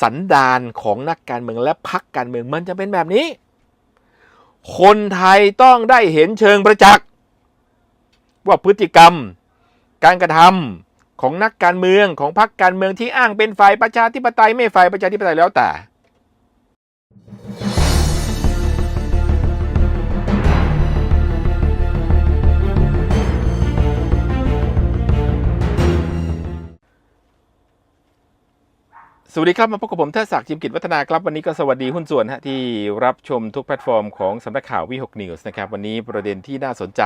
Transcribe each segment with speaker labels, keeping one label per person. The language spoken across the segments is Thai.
Speaker 1: สันดานของนักการเมืองและพักการเมืองมันจะเป็นแบบนี้ คนไทยต้องได้เห็นเชิงประจักษ์ว่าพฤติกรรม การกระทำของนักการเมืองของพรรคการเมืองที่อ้างเป็นฝ่ายประชาธิปไตยไม่ฝ่ายประชาธิปไตยแล้วแต่ สวัสดีครับ มาพบกับผมเทศศักดิ์จิมกิจวัฒนาครับ วันนี้ก็สวัสดีหุ้นส่วนฮะที่รับชมทุกแพลตฟอร์มของสำนักข่าววิหกนิวส์นะครับ วันนี้ประเด็นที่น่าสนใจ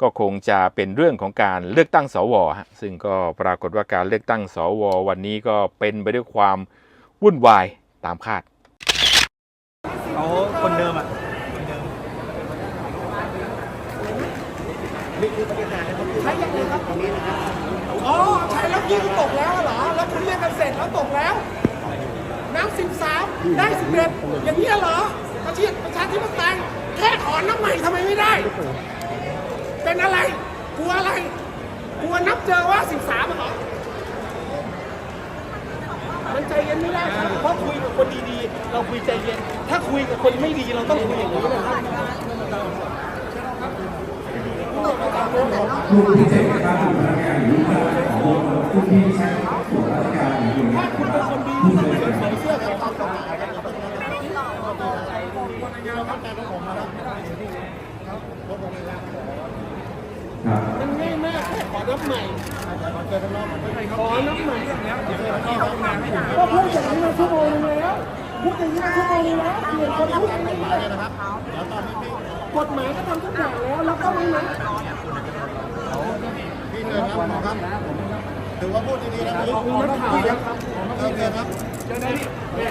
Speaker 1: ก็คงจะเป็นเรื่องของการเลือกตั้งสวฮะซึ่งก็ปรากฏว่าการเลือกตั้งสว วันนี้ก็เป็นไปด้วยความวุ่นวายตามคาด
Speaker 2: เขาคนเดิมอะคนเดิม
Speaker 3: ใช้ยังไงครับอ๋อใช้แล้วยิงตกแล้วเหรอ กันเสร็จแล้วตกแล้ว น้ำสิบสามได้สิบเอ็ดอย่างนี้เหรอประชาประชาธิปไตยแค่ถอนน้ำใหม่ทำไมไม่ได้ เป็นอะไร กลัวอะไร กลัวนับเจอว่าสิบสามเหรอมันใจเย็นไม่ได้ครับเพราะคุยกับคนดีๆ เราคุยใจเย็น ถ้าคุยกับคนไม่ดีเราต้องคุยอย่างนี้นะครับ
Speaker 4: ผู้ที่จะการทำพนักงานหรือลูกจ้างของผู้ที่ใช้ เราตั้งใจรั
Speaker 3: บผมนะครับมันง่ายมากแค่ขอน้ำใหม่ขอน้ำใหม่ก็พูดอย่างนี้มาชั่วโมงนึงแล้วพูดอย่างนี้มาชั่วโมงนึงแล้วเปลี่ยนคนพูดอย่างนี้เลยนะครับกฎหมายก็ทำทุกอย่างแล้วแล้วก็ไม่นั้น
Speaker 5: พี่เกินครับหมอครับถือว่าพูดดีๆนะพี่
Speaker 3: มีนักข่าวแล้วครับ
Speaker 5: เกินเกินครับ
Speaker 3: เจ้าหน้าที่แม่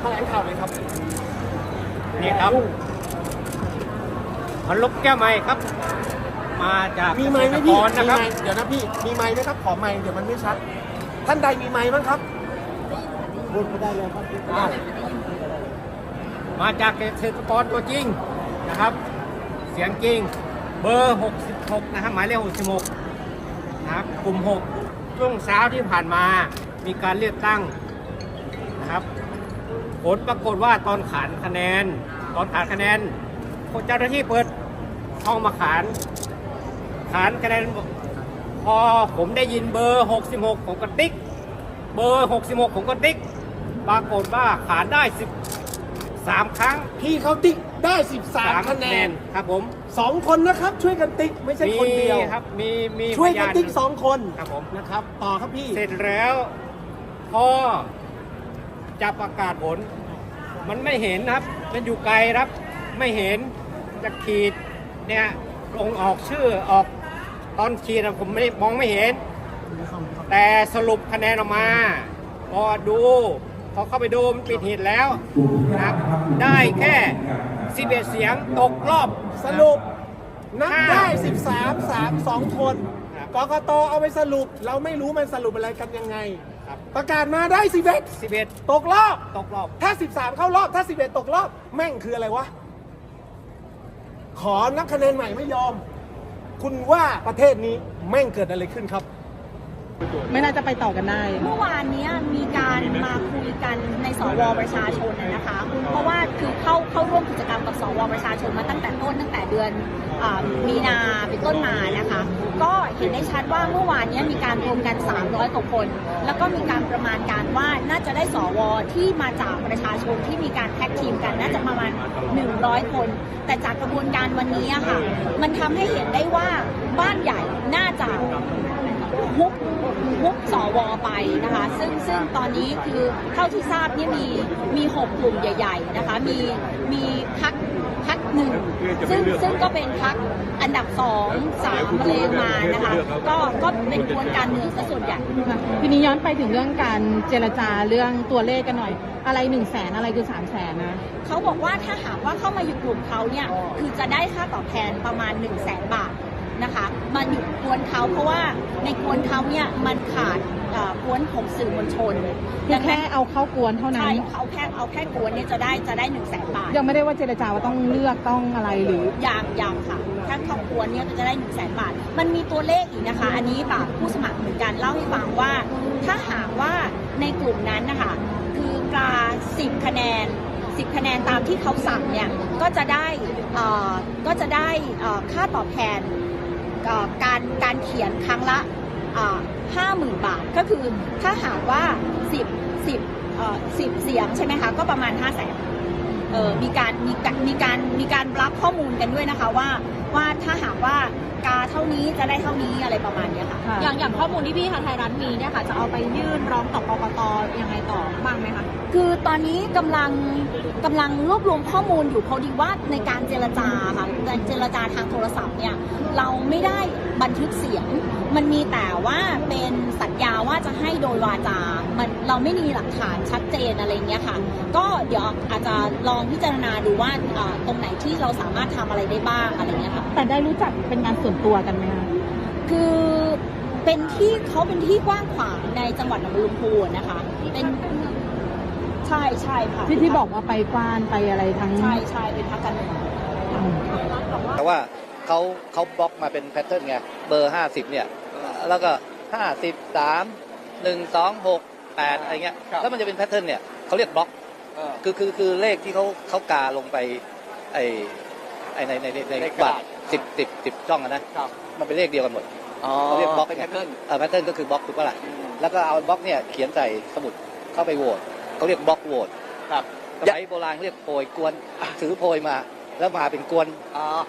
Speaker 3: แถลงข่าวเลยครับ
Speaker 2: นี่ครับพันลบแก้วใหม่ครับ มาจาก
Speaker 3: มีไม้ไหม
Speaker 2: เกษตร
Speaker 3: พี่
Speaker 2: กร
Speaker 3: มี
Speaker 2: นะครับ
Speaker 3: ไม้เดี๋ยวนะพี่ มีไม้ไหมครับ ขอไม้เดี๋ยวมันไม่ชัด ท่านใดมีไม้บ้างครับพูดไม่ได้เลยครับอ้าว
Speaker 2: มาจากเกษตรกรตัวจริงนะครับ เสียงจริง เบอร์ 66 นะครับ หมายเลข 66 นะครับ กลุ่ม 6 ช่วงเช้าที่ผ่านมา มีการเลือกตั้งนะครับ ผลปรากฏว่าตอนขานคะแนน ตอนขานคะแนนเจ้าหน้าที่เปิดห้องมาขาน ขานคะแนนพอผมได้ยินเบอร์ 66 ของกระติก เบอร์ 66 ของกระติก ปรากฏว่าขานได้ 13 ครั้ง
Speaker 3: พี่เขาติ๊กได้ 13 คะแนน
Speaker 2: ครับผม
Speaker 3: สองคนนะครับช่วยกันติ๊กไม่ใช่คนเดียว
Speaker 2: มีครับ มีมี
Speaker 3: ช่วยกัน
Speaker 2: พา
Speaker 3: ติ๊กสองคน
Speaker 2: ครับผม
Speaker 3: นะครับ ต่อครับพี่
Speaker 2: เสร็จแล้วพอ จะประกาศผล มันไม่เห็นนะครับ มันอยู่ไกลครับ ไม่เห็นจะขีดเนี่ยลงออกชื่อออกตอนขีดอะผมไม่ได้มองไม่เห็น แต่สรุปคะแนนออกมาพอดูพอเข้าไปดูมันปิดหีดแล้วนะครับ ได้แค่11เสียงตกรอบ
Speaker 3: สรุปนับได้
Speaker 2: ห้า
Speaker 3: 13 3 2 คน
Speaker 2: ครับ
Speaker 3: กกตเอาไปสรุป เราไม่รู้มันสรุปอะไรกันยังไง
Speaker 2: ครับ
Speaker 3: ประกาศมาได้11
Speaker 2: 11
Speaker 3: ตกรอบ
Speaker 2: ตกรอบ
Speaker 3: ถ้า 13 เข้ารอบ ถ้า 11 ตกรอบ แม่งคืออะไรวะ ขอนับคะแนนใหม่ไม่ยอม คุณว่าประเทศนี้แม่งเกิดอะไรขึ้นครับ
Speaker 6: ไม่น่าจะไปต่อกันได้
Speaker 7: เมื่อวานเนี้ยมีการมาคุยกันในสวประชาชนน่ะนะคะเพราะว่าคือ วประชาชนมาตั้งแต่ต้นตั้งแต่เดือนอมีนาเป็นต้นมานะคะ ก็เห็นได้ชัดว่าเมื่อวานนี้มีการรวมกัน 300กว่าคน แล้วก็มีการประมาณการว่าน่าจะได้สวที่มาจากประชาชนที่มีการแท็กทีมกันน่าจะประมาณ 100 คน แต่จากกระบวนการวันนี้อะค่ะ มันทำให้เห็นได้ว่าบ้านใหญ่น่าจะฮุบฮุบสวไปนะคะ ซึ่งซึ่งตอนนี้คือเท่าที่ทราบเนี่ยมีมีหกกลุ่มใหญ่ ๆ นะคะ มีมีพัก หนึ่งซึ่งซึ่งก็เป็นพักอันดับสองสามอะไรมานะคะก็ก็เป็นกวนการเมืองซะส่วนใหญ่
Speaker 6: ทีนี้ย้อนไปถึงเรื่องการเจรจาเรื่องตัวเลขกันหน่อย อะไรหนึ่งแสนอะไรคือสามแสนนะ
Speaker 7: เขาบอกว่าถ้าหากว่าเข้ามาอยู่กลุ่มเขาเนี่ยคือจะได้ค่าตอบแทนประมาณ1 0 0 0 0แสนบาทนะคะมาอยู่กวนเขาเพราะว่าในกวนเขาเนี่ยมันขาด อ่อกวนของสื่อมวลชน
Speaker 6: คือแค่เอาเข้ากวนเท่านั้
Speaker 7: ใช่
Speaker 6: น
Speaker 7: เอาแค่เอาแค่กวนเนี่ยจะได้จะได้หนึ่งแสนบาท
Speaker 6: ยังไม่ได้ว่าเจรจาว่าต้องเลือกต้องอะไรหรือ
Speaker 7: อย่างอย่างค่ะแค่เข้ากวนเนี่ยก็จะได้หนึ่งแสนบาท มันมีตัวเลขอีกนะคะ อันนี้แบบผู้สมัครเหมือนกันเล่าให้ฟังว่า ถ้าหากว่าในกลุ่มนั้นนะคะ คือกาสิบคะแนนสิบคะแนนตามที่เขาสั่งเนี่ย ก็จะได้เอ่อก็จะได้เอ่อค่าตอบแทนเอ่อการการเขียนครั้งละ ห้าหมื่นบาทก็คือถ้าหากว่าสิบสิบสิบเสียงใช่ไหมคะ ก็ประมาณห้าแสน มีการมีการมีการมีการรับข้อมูลกันด้วยนะคะว่าว่าถ้าหากว่ากาเท่านี้จะได้เท่านี้อะไรประมาณเนี้ยค่ะ
Speaker 6: ค่ะ
Speaker 8: อย่างอย่างข้อมูลที่พี่หาไทยรัฐมีเนี่ยค่ะจะเอาไปยื่นร้องต่อกกตยังไงต่อบ้างไหมคะ
Speaker 7: คือตอนนี้กำลังกำลังรวบรวมข้อมูลอยู่พอดีว่าในการเจรจาค่ะการเจรจาทางโทรศัพท์เนี่ยเราไม่ได้บันทึกเสียง มันมีแต่ว่าเป็นสัญญาว่าจะให้โดยวาจา มันเราไม่มีหลักฐานชัดเจนอะไรเงี้ยค่ะ ก็เดี๋ยวอาจจะลองพิจารณาดูว่าเอ่อตรงไหนที่เราสามารถทำอะไรได้บ้างอะไรเงี้ยค่ะ
Speaker 6: แต่ได้รู้จักเป็นงานส่วนตัวกันไหมคะ
Speaker 7: คือเป็นที่เขาเป็นที่กว้างขวางในจังหวัดหนองบัวลำพูนะคะ เป็นใช่ใช่ค่ะ
Speaker 6: ที่ที่บอกว่าไปกวานไปอะไรทั้ง
Speaker 7: ใช่ใช่เป็นพักการเมือง
Speaker 9: แต่ว่าเขาเขาบล็อกมาเป็นแพทเทิร์นไงเบอร์50เนี่ย แล้วก็53 1 2 6 8อะไรเงี้ยแล้วมันจะเป็นแพทเทิร์นเนี่ยเขาเรียกบล็อกคือคือคือเลขที่เขาเขากาลงไปไอไอในในในในบัตรสิบสิบสิบช่องอะนะมันเป็นเลขเดียวกันหมดเขาเรียกบล็อกเป็นแพทเทิร์น เออแพทเทิร์นก็คือบล็อกถูกปะล่ะแล้วก็เอาบล็อกเนี่ยเขียนใส่สมุดเข้าไปโหวตเขาเรียกบล็อกโหวต
Speaker 2: ครับ
Speaker 9: สมัยโบราณเรียกโพยกวนถือโพยมา แล้วมาเป็นกวน
Speaker 10: อ่า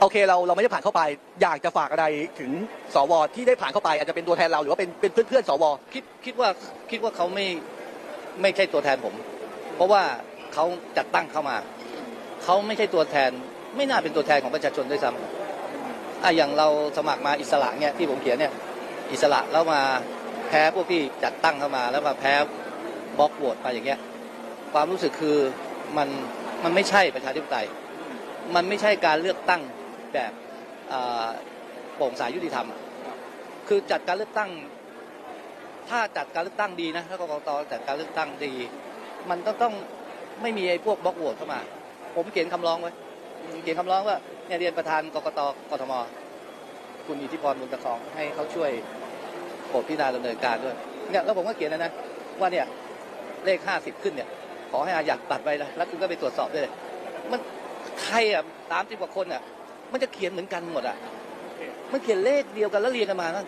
Speaker 10: โอเคเราเราไม่ได้ผ่านเข้าไป อยากจะฝากอะไรถึงสวที่ได้ผ่านเข้าไป อาจจะเป็นตัวแทนเราหรือว่าเป็นเป็นเพื่อนเพื่อนสว
Speaker 9: คิดคิดว่าคิดว่าเขาไม่ไม่ใช่ตัวแทนผม เพราะว่าเขาจัดตั้งเข้ามา เขาไม่ใช่ตัวแทน ไม่น่าเป็นตัวแทนของประชาชนด้วยซ้ำอะอย่างเราสมัครมาอิสระเนี่ยที่ผมเขียนเนี่ยอิสระแล้วมาแพ้พวกที่จัดตั้งเข้ามา แล้วมาแพ้บล็อกโหวตไปอย่างเงี้ยความรู้สึกคือมันมันไม่ใช่ประชาธิปไตย มันไม่ใช่การเลือกตั้ง แบบโปร่งใสยุติธรรม คือจัดการเลือกตั้ง ถ้าจัดการเลือกตั้งดีนะถ้ากรกตจัดการเลือกตั้งดี มันต้องต้องไม่มีไอ้พวกบล็อกโหวตเข้ามา ผมเขียนคำร้องไว้เขียนคำร้องว่าเนี่ยเรียนประธานกรกตกทม คุณอิทธิพรบุญตะคองให้เขาช่วยโปรดพิจารณาดำเนินการด้วยเนี่ยแล้วผมก็เขียนนะนะว่าเนี่ยเลขห้าสิบขึ้นเนี่ย ขอให้อายัดตัดไปนะแล้วคุณก็ไปตรวจสอบด้เลยมันใครอะสามสิบกว่าคนอะ มันจะเขียนเหมือนกันหมดอะมันเขียนเลขเดียวกันแล้วเรียงกันมานะ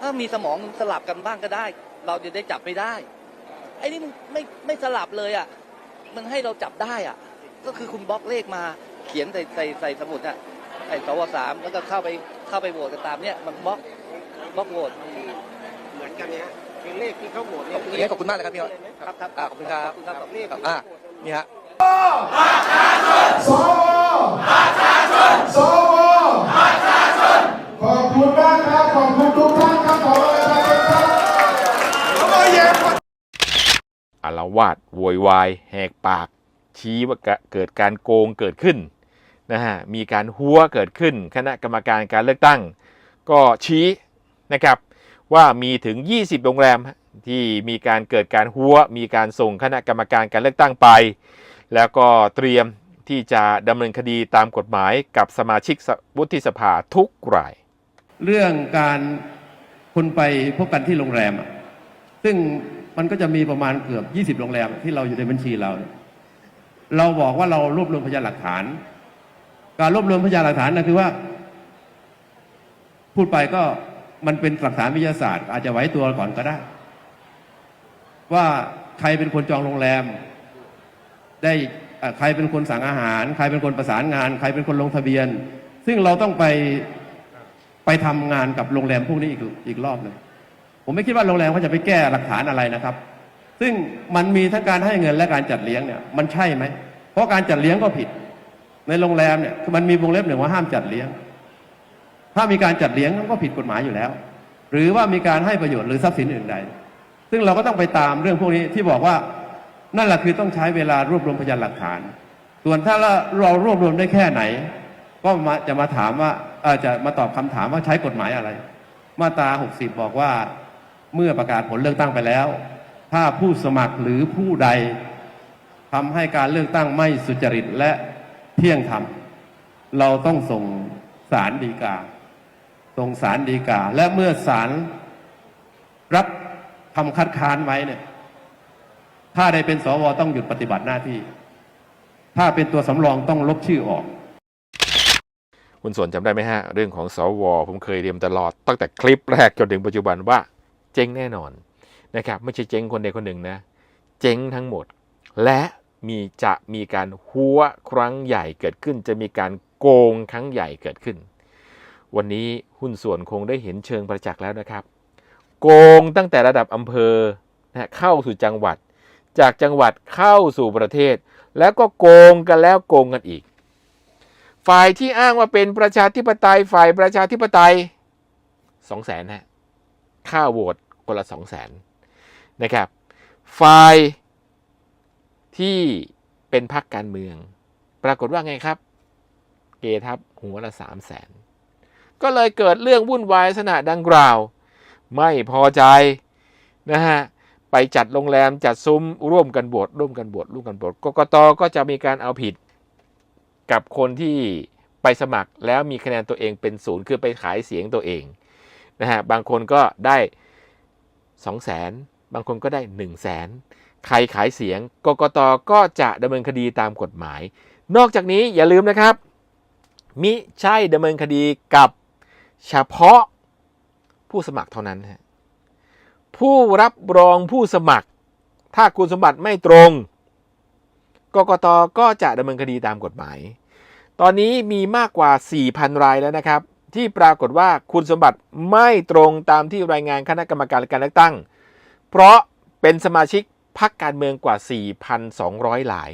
Speaker 9: ถ้ามีสมองสลับกันบ้างก็ได้ เราจะได้จับไม่ได้ไอ้นี่มันไม่ไม่สลับเลยอะมันให้เราจับได้อะ ก็คือคุณบล็อกเลขมาเขียนใส่ใส่ใส่สมุดน่ะไอ้สวสามแล้วก็เข้าไปเข้าไปโหวตกันตามเนี่ยมันบล็อกบล็อกโหวต
Speaker 2: เหมือนกันเนี่ยคือเลขที่เขาโหวตเนี่ย
Speaker 10: งั้นขอบคุณมากเลยครับพี่ออส
Speaker 9: ครับครับ
Speaker 10: อ่าขอบคุณครับ
Speaker 9: ขอบคุณครับเลข
Speaker 10: ครับอ่านี่ฮะ
Speaker 3: สวประชาชน สวประชาชนขอบคุณมากครับ ขอบคุณทุกท่านครับขอบคุณประชาชนครับอามาแย่
Speaker 1: อารวาสโวยวาย แหกปาก ชี้ว่าเกิดการโกงเกิดขึ้นนะฮะ มีการหัวเกิดขึ้น คณะกรรมการการเลือกตั้ง ก็ชี้นะครับว่ามีถึง 20 โรงแรมที่มีการเกิดการหัว มีการส่งคณะกรรมการการเลือกตั้งไป แล้วก็เตรียม ที่จะดำเนินคดีตามกฎหมายกับสมาชิกวุฒิสภาทุกราย
Speaker 11: เรื่องการคุณไปพบกันที่โรงแรม ซึ่งมันก็จะมีประมาณเกือบ 20 โรงแรมที่เราอยู่ในบัญชีเรา เราบอกว่าเรารวบรวมพยานหลักฐาน การรวบรวมพยานหลักฐานนะคือว่า พูดไปก็มันเป็นหลักฐานวิทยาศาสตร์ อาจจะไว้ตัวก่อนก็ได้ ว่าใครเป็นคนจองโรงแรม ได้ ใครเป็นคนสั่งอาหาร ใครเป็นคนประสานงาน ใครเป็นคนลงทะเบียน ซึ่งเราต้องไปไปทำงานกับโรงแรมพวกนี้อีกอีกรอบหนึ่งผมไม่คิดว่าโรงแรมเขาจะไปแก้หลักฐานอะไรนะครับ ซึ่งมันมีทั้งการให้เงินและการจัดเลี้ยงเนี่ยมันใช่ไหม เพราะการจัดเลี้ยงก็ผิด ในโรงแรมเนี่ยคือมันมีวงเล็บหนึ่งว่าห้ามจัดเลี้ยง ถ้ามีการจัดเลี้ยงก็ผิดกฎหมายอยู่แล้ว หรือว่ามีการให้ประโยชน์หรือทรัพย์สินอื่นใด ซึ่งเราก็ต้องไปตามเรื่องพวกนี้ที่บอกว่า นั่นแหละคือต้องใช้เวลารวบรวมพยานหลักฐาน ส่วนถ้าเรารวบรวมได้แค่ไหน ก็มาจะมาถามว่าอ่อจะมาตอบคำถามว่าใช้กฎหมายอะไร มาตรา 60 บอกว่าเมื่อประกาศผลเลือกตั้งไปแล้ว ถ้าผู้สมัครหรือผู้ใดทำให้การเลือกตั้งไม่สุจริตและเที่ยงธรรมเราต้องส่งสารดีกา ส่งสารดีกา และเมื่อสารรับคำคัดค้านไว้เนี่ย ถ้าได้เป็นสวต้องหยุดปฏิบัติหน้าที่ ถ้าเป็นตัวสำรองต้องลบชื่อออก
Speaker 1: คุณสวนจำได้ไหมฮะ เรื่องของสวผมเคยเรียนตลอด ตั้งแต่คลิปแรกจนถึงปัจจุบันว่าเจ๊งแน่นอนนะครับไม่ใช่เจ๊งคนใดคนหนึ่งนะ เจ๊งทั้งหมด และมีจะมีการหัวครั้งใหญ่เกิดขึ้น จะมีการโกงครั้งใหญ่เกิดขึ้น วันนี้หุ้นส่วนคงได้เห็นเชิงประจักษ์แล้วนะครับ โกงตั้งแต่ระดับอำเภอนะเข้าสู่จังหวัด จากจังหวัดเข้าสู่ประเทศ แล้วก็โกงกันแล้วโกงกันอีก ฝ่ายที่อ้างว่าเป็นประชาธิปไตยฝ่ายประชาธิปไตยสองแสนฮะค่าโหวตคนละสองแสนนะครับ ฝ่ายที่เป็นพรรคการเมือง ปรากฏว่าไงครับ เกทับหัวละสามแสนก็เลยเกิดเรื่องวุ่นวายลักษณะดังกล่าว ไม่พอใจนะฮะ ไปจัดโรงแรมจัดซุ้มร่วมกันบวชร่วมกันบวชร่วมกันบวชกกตก็จะมีการเอาผิด กับคนที่ไปสมัครแล้วมีคะแนนตัวเองเป็นศูนย์คือไปขายเสียงตัวเองนะฮะบางคนก็ได้2 0 0 0 0 0บางคนก็ได้ 1 0 0 0 0แสนใครขายเสียงกกตก็จะดำเนินคดีตามกฎหมาย นอกจากนี้อย่าลืมนะครับ มิใช่ดำเนินคดีกับเฉพาะผู้สมัครเท่านั้นฮะ ผู้รับรองผู้สมัคร ถ้าคุณสมบัติไม่ตรง กกตก็จะดำเนินคดีตามกฎหมาย ตอนนี้มีมากกว่า 4,000 รายแล้วนะครับ ที่ปรากฏว่าคุณสมบัติไม่ตรงตามที่รายงานคณะกรรมการการเลือกตั้ง เพราะเป็นสมาชิกพรรคการเมืองกว่า 4,200 ราย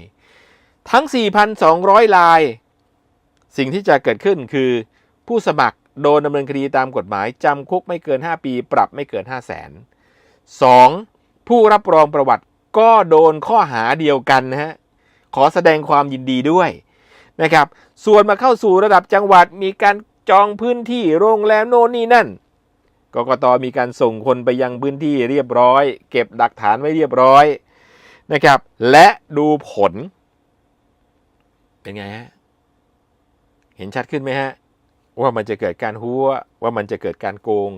Speaker 1: ทั้ง 4,200 ราย สิ่งที่จะเกิดขึ้นคือผู้สมัครโดนดำเนินคดีตามกฎหมายจำคุกไม่เกิน 5 ปี ปรับไม่เกิน 5 0 0 0 0น 2. ผู้รับรองประวัติก็โดนข้อหาเดียวกันนะฮะ ขอแสดงความยินดีด้วยนะครับ ส่วนมาเข้าสู่ระดับจังหวัดมีการจองพื้นที่โรงแรมโน่นนี่นั่น กกตมีการส่งคนไปยังพื้นที่เรียบร้อย เก็บหลักฐานไว้เรียบร้อยนะครับ และดูผล เป็นไงฮะ เห็นชัดขึ้นไหมฮะ ว่ามันจะเกิดการหัวว่ามันจะเกิดการโกง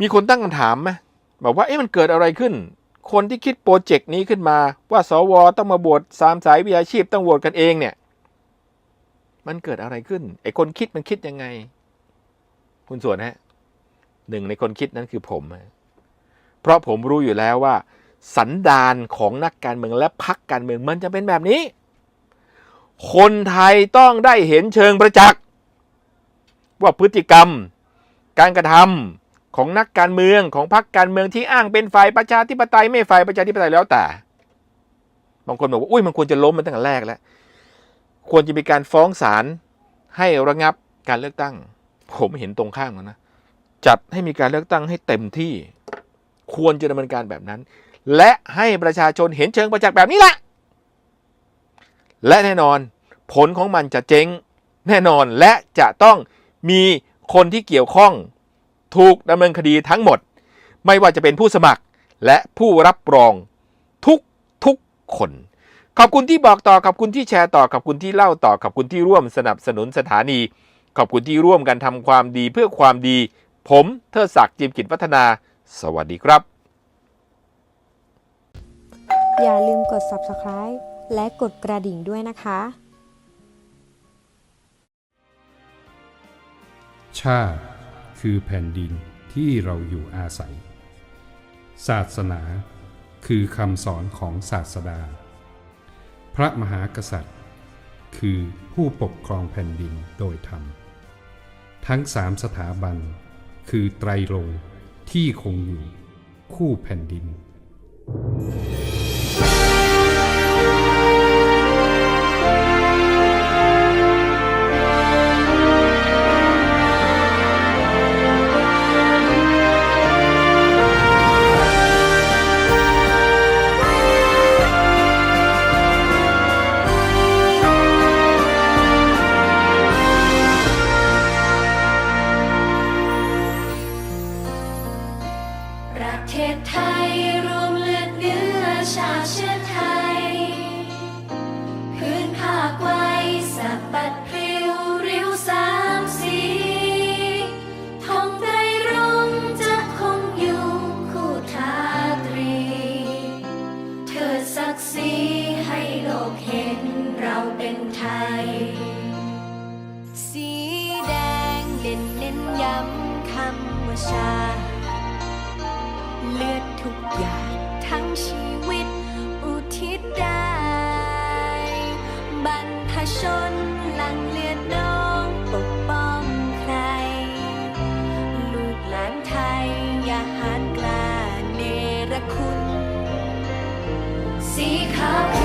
Speaker 1: มีคนตั้งคำถามไหมบอกว่าเอ๊ะมันเกิดอะไรขึ้น คนที่คิดโปรเจกต์นี้ขึ้นมา ว่าสวต้องมาบวชสามสายวิชาชีพต้องโหวตกันเองเนี่ย มันเกิดอะไรขึ้นไอ้คนคิดมันคิดยังไง คุณส่วนฮะหนึ่งในคนคิดนั้นคือผมเพราะผมรู้อยู่แล้วว่า สันดานของนักการเมืองและพรรคการเมืองมันจะเป็นแบบนี้ คนไทยต้องได้เห็นเชิงประจักษ์ว่าพฤติกรรม การกระทำ ของนักการเมืองของพรรคการเมืองที่อ้างเป็นฝ่ายประชาธิปไตยไม่ฝ่ายประชาธิปไตยแล้วแต่ บางคนบอกว่าอุ้ยมันควรจะล้มมันตั้งแต่แรกแล้ว ควรจะมีการฟ้องศาลให้ระงับการเลือกตั้ง ผมเห็นตรงข้ามกันนะจัดให้มีการเลือกตั้งให้เต็มที่ ควรจะดำเนินการแบบนั้น และให้ประชาชนเห็นเชิงประจักษ์แบบนี้แหละ และแน่นอนผลของมันจะเจ๊งแน่นอนและจะต้องมีคนที่เกี่ยวข้อง ถูกดำเนินคดีทั้งหมด ไม่ว่าจะเป็นผู้สมัครและผู้รับรองทุกทุกคน ขอบคุณที่บอกต่อขอบคุณที่แชร์ต่อขอบคุณที่เล่าต่อขอบคุณที่ร่วมสนับสนุนสถานี ขอบคุณที่ร่วมกันทำความดีเพื่อความดี ผมเทิดศักดิ์จิมกิจวัฒนา สวัสดีครับ
Speaker 12: อย่าลืมกด subscribe และกดกระดิ่งด้วยนะคะ
Speaker 13: ชาติ คือแผ่นดินที่เราอยู่อาศัย ศาสนาคือคำสอนของศาสดา พระมหากษัตริย์ คือผู้ปกครองแผ่นดินโดยธรรม ทั้งสามสถาบัน คือไตรรงที่คงอยู่คู่แผ่นดิน
Speaker 14: อยากทั้งชีวิต อุทิศได้ บรรพชนหลังเลือดน้องปกป้องใคร ลูกหลานไทย อย่าหานกล้าเนรคุณ สีขาว